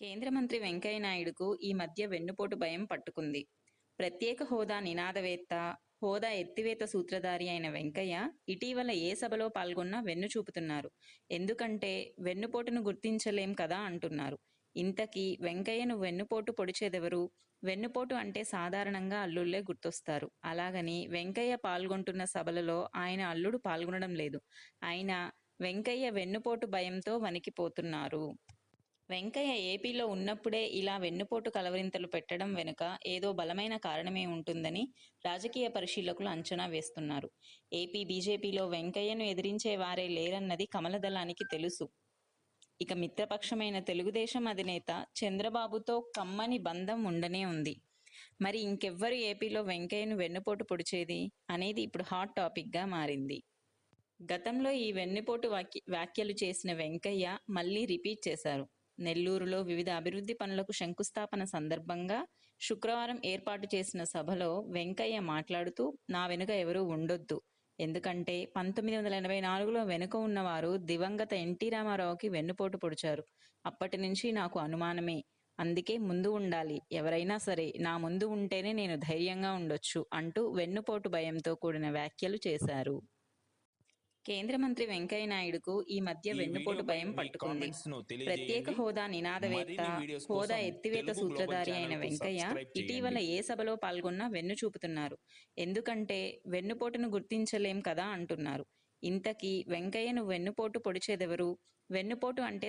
కేంద్ర మంత్రి వెంకయ్యనాయుడుకు ఈ మధ్య వెన్నుపోటు భయం పట్టుకుంది. ప్రత్యేక హోదా నినాదవేత్త హోదా ఎత్తివేత సూత్రధారి అయిన వెంకయ్య ఇటీవల ఏ సభలో పాల్గొన్నా వెన్ను చూపుతున్నారు. ఎందుకంటే వెన్నుపోటును గుర్తించలేం కదా అంటున్నారు. ఇంతకీ వెంకయ్యను వెన్నుపోటు పొడిచేదెవరు? వెన్నుపోటు అంటే సాధారణంగా అల్లుళ్ళే గుర్తొస్తారు. అలాగని వెంకయ్య పాల్గొంటున్న సభలలో ఆయన అల్లుడు పాల్గొనడం లేదు. అయినా వెంకయ్య వెన్నుపోటు భయంతో వణికిపోతున్నారు. వెంకయ్య ఏపీలో ఉన్నప్పుడే ఇలా వెన్నుపోటు కలవరింతలు పెట్టడం వెనుక ఏదో బలమైన కారణమే ఉంటుందని రాజకీయ పరిశీలకులు అంచనా వేస్తున్నారు. ఏపీ బీజేపీలో వెంకయ్యను ఎదిరించే వారే లేరన్నది కమలదళానికి తెలుసు. ఇక మిత్రపక్షమైన తెలుగుదేశం అధినేత చంద్రబాబుతో కమ్మని బంధం ఉండనే ఉంది. మరి ఇంకెవ్వరు ఏపీలో వెంకయ్యను వెన్నుపోటు పొడిచేది అనేది ఇప్పుడు హాట్ టాపిక్గా మారింది. గతంలో ఈ వెన్నుపోటు వాక్య వ్యాఖ్యలు చేసిన వెంకయ్య మళ్ళీ రిపీట్ చేశారు. నెల్లూరులో వివిధ అభివృద్ధి పనులకు శంకుస్థాపన సందర్భంగా శుక్రవారం ఏర్పాటు చేసిన సభలో వెంకయ్య మాట్లాడుతూ నా వెనుక ఎవరూ ఉండొద్దు. ఎందుకంటే పంతొమ్మిది వందల ఎనభై నాలుగులో వెనుక ఉన్నవారు దివంగత ఎన్టీ రామారావుకి వెన్నుపోటు పొడిచారు. అప్పటి నుంచి నాకు అనుమానమే. అందుకే ముందు ఉండాలి. ఎవరైనా సరే నా ముందు ఉంటేనే నేను ధైర్యంగా ఉండొచ్చు అంటూ వెన్నుపోటు భయంతో కూడిన వ్యాఖ్యలు చేశారు. కేంద్ర మంత్రి వెంకయ్య నాయుడుకు ఈ మధ్య వెన్నుపోటు భయం పట్టుకుంది. ప్రత్యేక హోదా నినాదవేత్త హోదా ఎత్తివేత సూత్రధారి అయిన వెంకయ్య. ఇటీవల ఏ సభలో పాల్గొన్నా వెన్ను చూపుతున్నారు ఎందుకంటే వెన్నుపోటును గుర్తించలేం కదా అంటున్నారు ఇంతకీ వెంకయ్యను వెన్నుపోటు పొడిచేదెవరు వెన్నుపోటు అంటే